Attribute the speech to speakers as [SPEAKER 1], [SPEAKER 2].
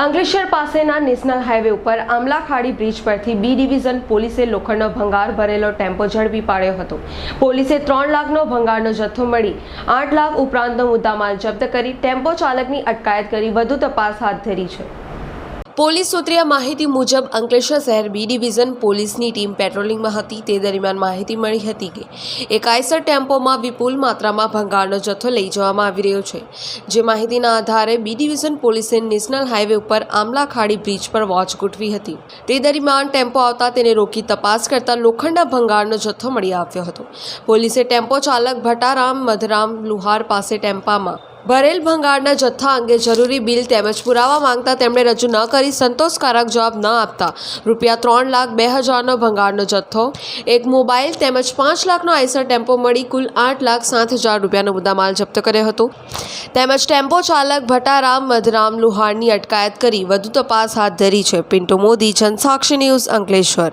[SPEAKER 1] અંકલેશ્વર પાસેના national highway ઉપર Amlakhadi bridge પરથી બી ડિવિઝન પોલીસે લોખંડનો ભંગાર ભરેલો ટેમ્પો ઝડપી પાડ્યો હતો. પોલીસે ત્રણ લાખનો ભંગારનો જથ્થો મળી આઠ લાખ ઉપરાંતનો મુદ્દામાલ જપ્ત કરી ટેમ્પો ચાલકની અટકાયત કરી વધુ તપાસ હાથ ધરી છે. પોલીસ સૂત્રીય માહિતી મુજબ અંકલેશ્વર શહેર બી ડિવિઝન પોલીસની ટીમ પેટ્રોલિંગમાં હતી. તે દરમિયાન માહિતી મળી હતી કે એક આઈસર ટેમ્પોમાં વિપુલ માત્રામાં ભંગારનો જથ્થો લઈ જવામાં આવી રહ્યો છે. જે માહિતીના આધારે બી ડિવિઝન પોલીસે નેશનલ હાઈવે ઉપર આમલા ખાડી બ્રિજ પર વોચ ગોઠવી હતી. તે દરમિયાન ટેમ્પો આવતા તેને રોકી તપાસ કરતા લોખંડના ભંગારનો જથ્થો મળી આવ્યો હતો. પોલીસે ટેમ્પો ચાલક ભટારામ મધરામ લુહાર પાસે ટેમ્પામાં ભરેલ ભંગારના જથ્થા અંગે જરૂરી બિલ તેમજ પુરાવા માંગતા તેમણે રજૂ ન કરી, સંતોષકારક જવાબ ન આપતા. રૂપિયા ત્રણ લાખ બે હજારનો ભંગારનો જથ્થો, એક મોબાઈલ તેમજ પાંચ લાખનો આઈસર ટેમ્પો મળી કુલ આઠ લાખ સાત હજાર રૂપિયાનો મુદ્દામાલ જપ્ત કર્યો હતો. તેમજ ટેમ્પો ચાલક ભટારામ મધરામ લુહાણની અટકાયત કરી વધુ તપાસ હાથ ધરી છે. પિન્ટુ મોદી, જનસાક્ષી ન્યૂઝ અંકલેશ્વર.